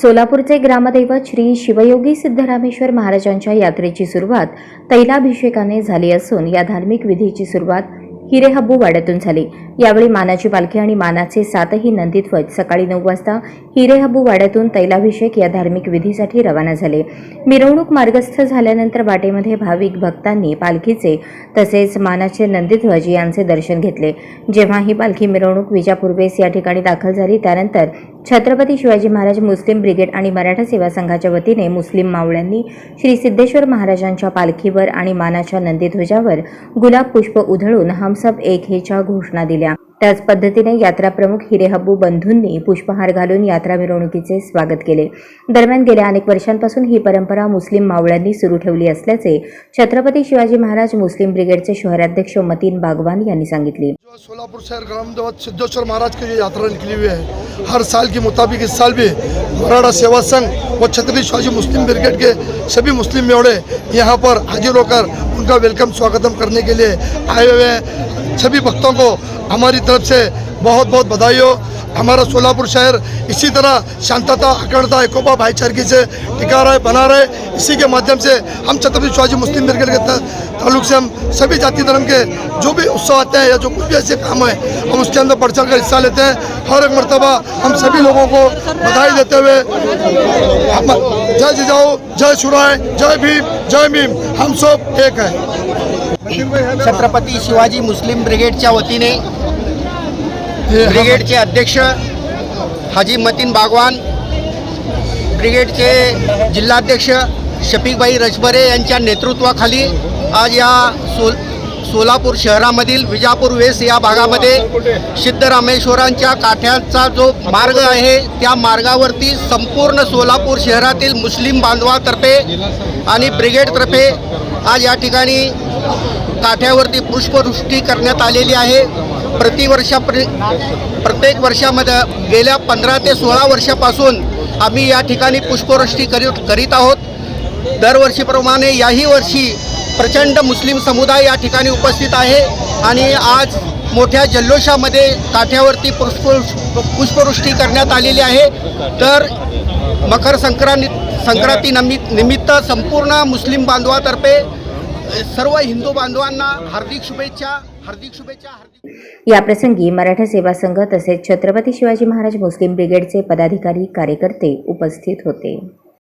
सोलापूरचे ग्रामदैवत श्री शिवयोगी सिद्धरामेश्वर महाराजांच्या यात्रेची सुरुवात तैलाभिषेकाने झाली असून या धार्मिक विधीची सुरुवात हिरेहब्बू वाड्यातून झाली. यावेळी मानाची पालखी आणि मानाचे सातही नंदीध्वज सकाळी नऊ वाजता हिरेहब्बू वाड्यातून तैलाभिषेक या धार्मिक विधीसाठी रवाना झाले. मिरवणूक मार्गस्थ झाल्यानंतर वाटेमध्ये भाविक भक्तांनी पालखीचे तसेच मानाचे नंदीध्वज यांचे दर्शन घेतले. जेव्हा ही पालखी मिरवणूक विजापूर्वेस या ठिकाणी दाखल झाली त्यानंतर छत्रपती शिवाजी महाराज मुस्लिम ब्रिगेड आणि मराठा सेवा संघाच्या वतीने मुस्लिम मावळ्यांनी श्री सिद्धेश्वर महाराजांच्या पालखीवर आणि मानाच्या नंदीध्वजावर गुलाब पुष्प उधळून हमसब एक हेच्या घोषणा दिल्या. त्याच पद्धतीने यात्रा प्रमुख हिरेहब्बू बंधूंनी पुष्पहार घालून यात्रा मिरवणुकीचे स्वागत केले. दरम्यान गेल्या अनेक वर्षांपासून ही परंपरा मुस्लिम मावळ्यांनी सुरू ठेवली असल्याचे छत्रपती शिवाजी महाराज मुस्लिम ब्रिगेडचे शहराध्यक्ष मतीन बागवान यांनी सांगितले. सोलापूर शहर ग्रामदेवत सिद्धेश्वर महाराज की यात्रा निकली हुई है हर साल के मुताबिक इस साल भी मराठा सेवा संघ व छत्रपति शाजी मुस्लिम ब्रिगेड के सभी मुस्लिम मेवड़े यहाँ पर हाजिर होकर उनका वेलकम स्वागतम करने के लिए आए हुए हैं। सभी भक्तों को हमारी तरफ़ से बहुत बहुत बधाई हो। हमारा सोलापुर शहर इसी तरह शांतता, अखंडता, एकोपा भाईचारगी से टिका रहे बना रहे इसी के माध्यम से हम छत्रपति शिवाजी मुस्लिम ब्रिगेड के ताल्लुक से हम सभी जाति धर्म के जो भी उत्सव आते हैं या जो कुछ भी ऐसे काम है, हम उसके अंदर बढ़ चढ़ हिस्सा लेते हैं। हर एक मरतबा हम सभी लोगों को बधाई देते हुए जय जिजाऊ, जय सुराय, जय भीम जय भीम हम सब एक है। छत्रपती शिवाजी मुस्लिम ब्रिगेडच्या वतीने ये हम- ब्रिगेडचे अध्यक्ष हाजी मतीन बागवान ब्रिगेडचे जिल्हाध्यक्ष शफिकबाई रजबरे यांच्या नेतृत्वाखाली आज या सो सोलापूर शहरामधील विजापूर वेस या भागामध्ये सिद्धरामेश्वरांच्या काठ्यांचा जो मार्ग आहे त्या मार्गावरती संपूर्ण सोलापूर शहरातील मुस्लिम बांधवातर्फे आणि ब्रिगेडतर्फे आज या ठिकाणी काठ्यावरती पुष्पवृष्टी करण्यात आलेली आहे. प्रतिवर्षा प्र प्रत्येक वर्षामध्ये गेल्या पंधरा ते सोळा वर्षापासून आम्ही या ठिकाणी पुष्पवृष्टी करीत करीत आहोत. दरवर्षीप्रमाणे याही वर्षी प्रचंड मुस्लिम समुदाय या ठिकाणी उपस्थित आहे आणि आज मोठ्या जल्लोषामध्ये काठ्यावरती पुष्प पुष्पवृष्टी करण्यात आलेली आहे. तर मकर संक्रांती संक्रांती निमित्त संपूर्ण मुस्लिम बांधवातर्फे सर्व हिंदू बांधवांना हार्दिक शुभेच्छा हार्दिक शुभेच्छा हार्दिक याप्रसंगी मराठा सेवा संघ तसेच छत्रपती शिवाजी महाराज मुस्लिम ब्रिगेडचे पदाधिकारी कार्यकर्ते उपस्थित होते.